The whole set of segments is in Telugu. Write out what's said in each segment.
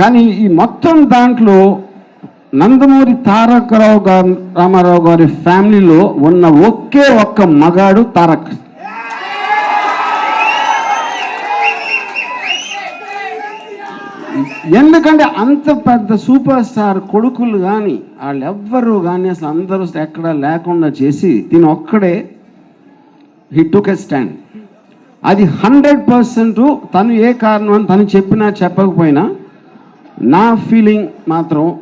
కానీ ఈ మొత్తం దాంట్లో నందమూరి తారక రావు గారు రామారావు గారి ఫ్యామిలీలో ఉన్న ఒకే ఒక్క మగాడు తారక్ ఎందుకంటే అంత పెద్ద సూపర్ స్టార్ కొడుకులు కానీ వాళ్ళు ఎవ్వరు కానీ అసలు అందరూ ఎక్కడ లేకుండా చేసి దీని ఒక్కడే హీ టుక్ ఎ స్టాండ్ అది హండ్రెడ్ పర్సెంట్ తను ఏ కారణం అని తను చెప్పినా చెప్పకపోయినా నా ఫీలింగ్ మాత్రం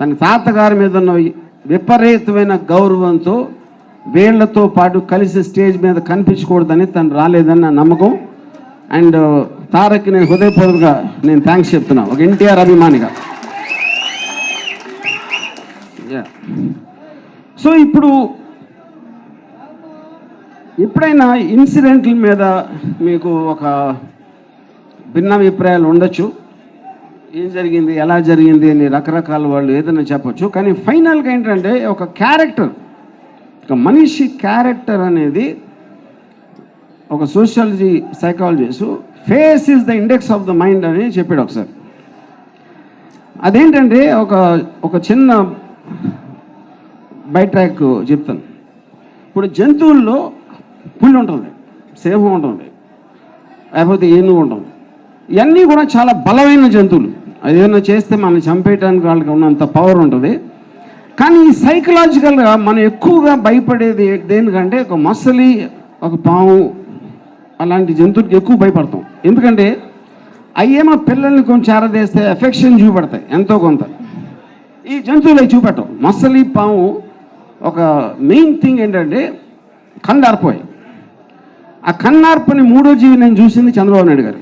తన తాతగారి మీద ఉన్న విపరీతమైన గౌరవంతో వీళ్ళతో పాటు కలిసి స్టేజ్ మీద కనిపించకూడదని తను రాలేదని నమ్మకం. అండ్ uh, తారక్ నేను హృదయపూర్వకంగా నేను థ్యాంక్స్ చెప్తున్నా. ఒక ఎన్టీఆర్ అభిమానిగా. సో ఇప్పుడు ఎప్పుడైనా ఇన్సిడెంట్ల మీద మీకు ఒక భిన్న అభిప్రాయాలు ఉండొచ్చు. ఏం జరిగింది? ఎలా జరిగింది? అని రకరకాల వాళ్ళు ఏదైనా చెప్పొచ్చు. కానీ ఫైనల్గా ఏంటంటే ఒక క్యారెక్టర్ ఒక మనిషి క్యారెక్టర్ అనేది ఒక sociology psychologist face is the index of the mind అని చెప్పాడు ఒకసారి. అదేంటంటే ఒక ఒక చిన్న బై ట్రాక్ చెప్తాను. ఇప్పుడు జంతువుల్లో పుల్లి ఉంటుంది సింహం ఉంటుంది లేకపోతే ఏనుగు ఉంటుంది. ఇవన్నీ కూడా చాలా బలమైన జంతువులు. ఏదైనా చేస్తే మనం చంపేయడానికి వాళ్ళకి ఉన్నంత పవర్ ఉంటుంది. కానీ ఈ సైకలాజికల్గా మనం ఎక్కువగా భయపడేది దేనికంటే ఒక మసలి ఒక పాము అలాంటి జంతువులకి ఎక్కువ భయపడతాం. ఎందుకంటే అయ్యేమో పిల్లల్ని కొంచెం చేరదేస్తే ఎఫెక్షన్ చూపెడతాయి ఎంతో కొంత. ఈ జంతువులు అవి చూపెట్టవు. మసలి పాము ఒక మెయిన్ థింగ్ ఏంటంటే కండార్పోయి ఆ కన్నార్పని మూడో జీవి నేను చూసింది చంద్రబాబు నాయుడు గారు.